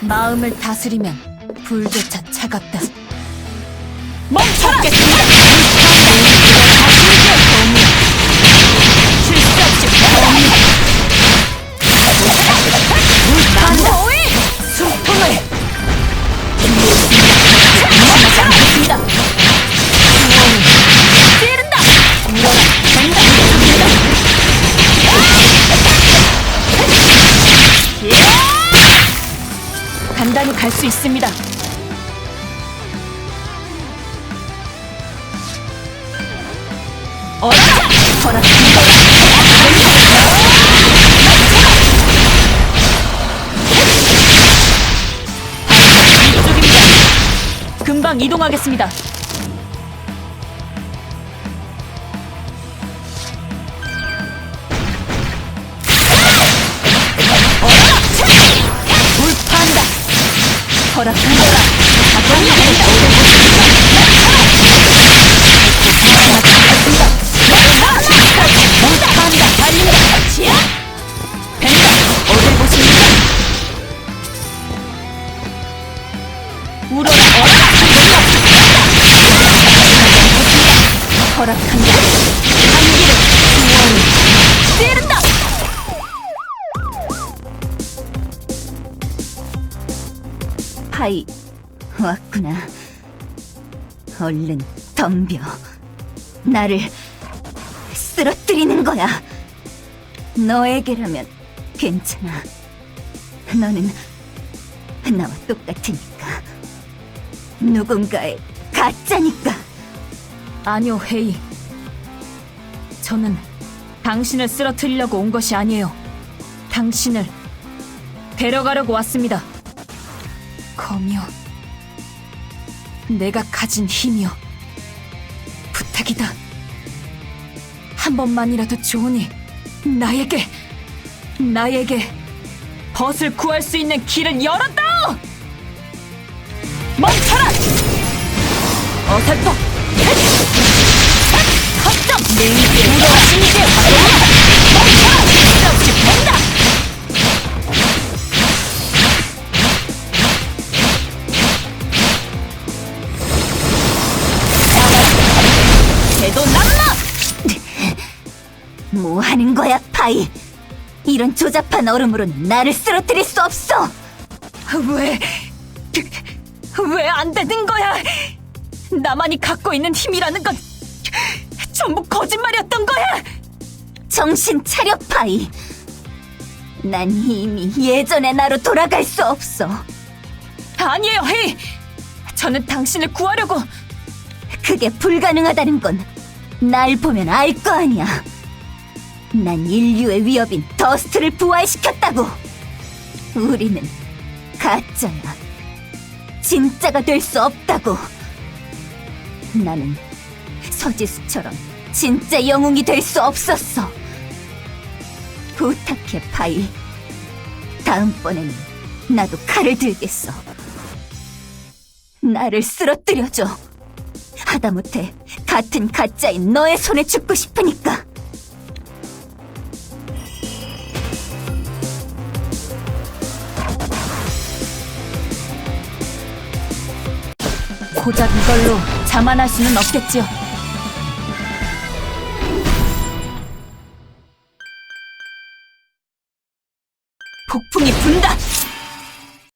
마음을 다스리면 불조차 차갑다. 멈춰라! 갈 수 있습니다. 어라! 이쪽입니다. 금방 이동하겠습니다. 허락합니다. 파이 왔구나. 얼른 덤벼. 나를 쓰러뜨리는 거야. 너에게라면 괜찮아. 너는 나와 똑같으니까. 누군가의 가짜니까. 아니요, 회의. 저는 당신을 쓰러뜨리려고 온 것이 아니에요. 당신을 데려가려고 왔습니다. 검이요. 내가 가진 힘이요. 부탁이다. 한 번만이라도 좋으니 나에게, 나에게 벗을 구할 수 있는 길을 열었다오! 멈춰라! 어설퍼! 뭐 하는 거야, 파이? 이런 조잡한 얼음으로는 나를 쓰러뜨릴 수 없어! 왜, 왜 안 되는 거야? 나만이 갖고 있는 힘이라는 건 전부 거짓말이었던 거야! 정신 차려, 파이! 난 이미 예전의 나로 돌아갈 수 없어. 아니에요, 헤이! 저는 당신을 구하려고 그게 불가능하다는 건 날 보면 알 거 아니야. 난 인류의 위협인 더스트를 부활시켰다고. 우리는 가짜야. 진짜가 될 수 없다고. 나는 서지수처럼 진짜 영웅이 될 수 없었어. 부탁해, 파이. 다음번에는 나도 칼을 들겠어. 나를 쓰러뜨려줘. 하다못해 같은 가짜인 너의 손에 죽고 싶으니까. 고작 이걸로 자만할 수는 없겠지요. 폭풍이 분다!